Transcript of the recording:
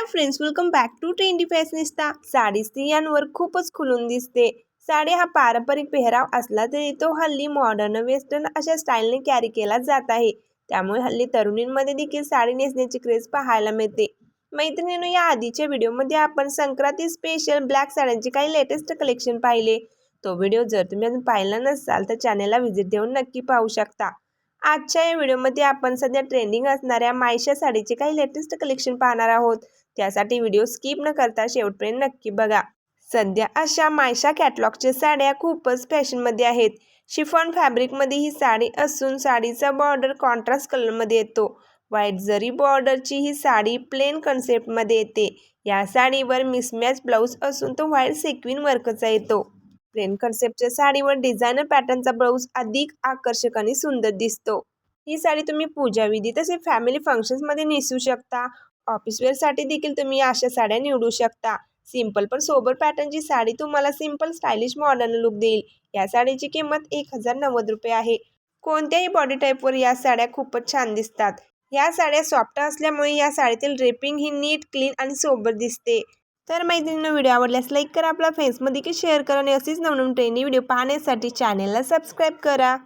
Hi friends welcome back to trendy fashionista sari स्त्रियांवर खूपच खुलून दिसते. साडी हा पारंपरिक पेहराव असला तरी तो हल्ली मॉडर्न वेस्टर्न अशा स्टाईलने कॅरी केला जात आहे. त्यामुळे हल्ली तरुणींमध्ये देखील साडी नेसण्याची क्रेज पाहायला मिळते. मैत्रिणींनो या आधीच्या व्हिडिओमध्ये आपण संक्रांती स्पेशल ब्लॅक साड्यांचे काही लेटेस्ट कलेक्शन पाहिले. तो व्हिडिओ जर तुम्ही अजून पाहिला नसाल तर चॅनेलला व्हिजिट देऊन नक्की पाहू शकता. आजच्या या व्हिडिओमध्ये आपण सध्या ट्रेंडिंग असणाऱ्या मायशा साडीचे काही लेटेस्ट कलेक्शन पाहणार आहोत. त्यासाठी व्हिडिओ स्किप न करता शेवटपर्यंत नक्की बघा. सध्या अशा मायशा कॅटलॉगच्या साड्या खूपच फॅशनमध्ये आहेत. शिफॉन फॅब्रिकमध्ये ही साडी असून साडीचा बॉर्डर कॉन्ट्रास्ट कलरमध्ये येतो. व्हाईट जरी बॉर्डरची ही साडी प्लेन कन्सेप्टमध्ये येते. या साडीवर मिसमॅच ब्लाऊज असून तो व्हाईट सेक्विन वर्कचा येतो. प्लेन कन्सेप्टच्या साडीवर डिझायनर पॅटर्नचा ब्लाऊज अधिक आकर्षक आणि सुंदर दिसतो. ही साडी तुम्ही पूजाविधी तसेच फॅमिली फंक्शन्समध्ये नेसू शकता. ऑफिसवेअरसाठी देखील तुम्ही अशा साड्या निवडू शकता. सिंपल पण सोबर पॅटर्नची साडी तुम्हाला सिंपल स्टायलिश मॉडर्न लुक देईल. या साडीची किंमत एक हजार नव्वद रुपये आहे. कोणत्याही बॉडी टाईपवर या साड्या खूपच छान दिसतात. या साड्या सॉफ्ट असल्यामुळे या साडीतील ड्रेपिंग ही नीट क्लीन आणि सोबर दिसते. तर मैत्रिणींना व्हिडिओ आवडल्यास लाईक करा आपला फ्रेंड्समध्ये की शेअर करा आणि असेच नवनवीन ट्रेनिंग व्हिडिओ पाहण्यासाठी चॅनेलला सबस्क्राईब करा.